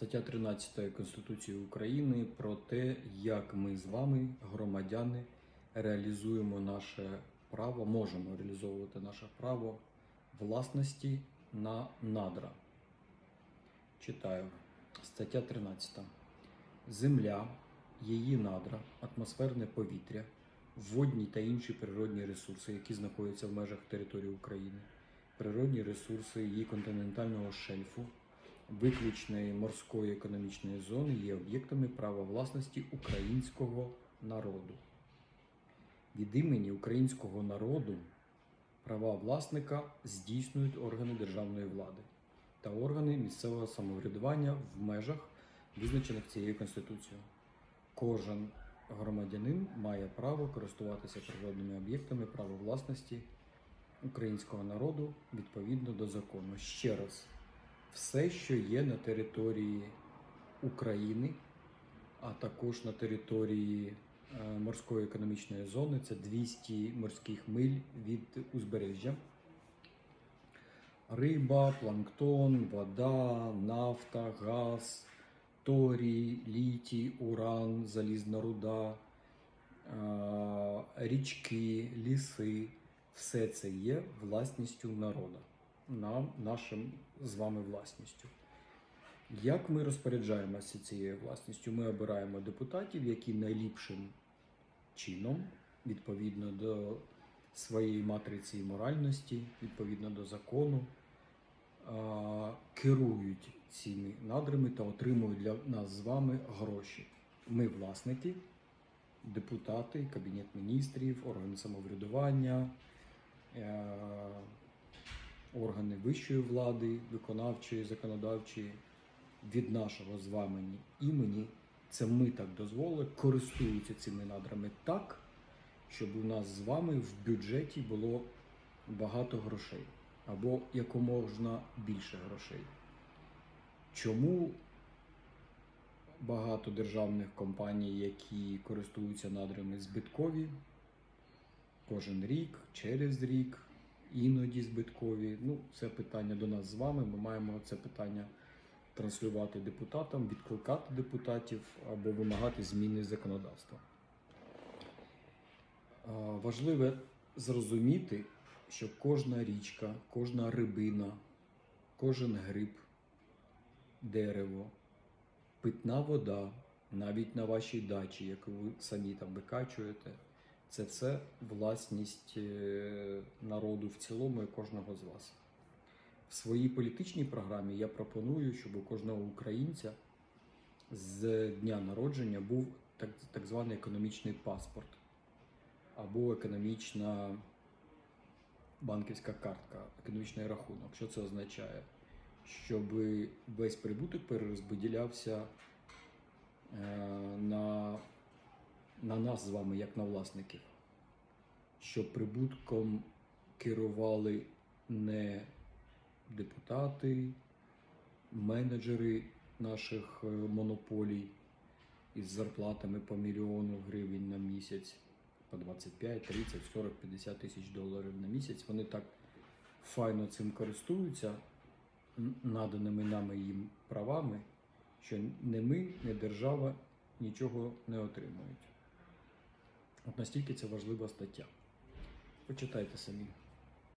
Стаття 13 Конституції України про те, як ми з вами, громадяни, реалізуємо наше право, можемо реалізовувати наше право власності на надра. Читаю. Стаття 13. Земля, її надра, атмосферне повітря, водні та інші природні ресурси, які знаходяться в межах території України, природні ресурси її континентального шельфу, виключної морської економічної зони є об'єктами права власності українського народу. Від імені українського народу права власника здійснюють органи державної влади та органи місцевого самоврядування в межах, визначених цією Конституцією. Кожен громадянин має право користуватися природними об'єктами права власності українського народу відповідно до закону. Ще раз, все, що є на території України, а також на території е, морської економічної зони, це 200 морських миль від узбережжя. Риба, планктон, вода, нафта, газ, торій, літій, уран, залізна руда, е, річки, ліси все це є власністю народу, нам, нашим з вами власністю. Як ми розпоряджаємося цією власністю? Ми обираємо депутатів, які найліпшим чином, відповідно до своєї матриці і моральності, відповідно до закону, керують цими надрами та отримують для нас з вами гроші. Ми власники, депутати, кабінет міністрів, органи самоврядування, е, органи вищої влади, виконавчої, законодавчої від нашого з вами імені. Це ми так дозволили, користуються цими надрами так, щоб у нас з вами в бюджеті було багато грошей або якоможна більше грошей. Чому багато державних компаній, які користуються надрами збиткові, кожен рік, через рік, іноді збиткові? Ну, це питання до нас з вами. Ми маємо це питання транслювати депутатам, відкликати депутатів або вимагати зміни законодавства. А, Важливе зрозуміти, що кожна річка, кожна рибина, кожен гриб, дерево, питна вода, навіть на вашій дачі, яку ви самі там викачуєте, це все власність е, народу в цілому і кожного з вас. В своїй політичній програмі я пропоную, щоб у кожного українця з дня народження був так, так званий економічний паспорт або економічна банківська картка, економічний рахунок. Що це означає? Щоб весь прибуток перерозподілявся е, на, на нас з вами, як на власників. Щоб прибутком керували не депутати, менеджери наших е, монополій із зарплатами по мільйону гривень на місяць, по 25, 30, 40, 50 тисяч доларів на місяць. Вони так файно цим користуються, наданими нами їм правами, що не ми, не держава нічого не отримують. От настільки це важлива стаття. Почитайте самі.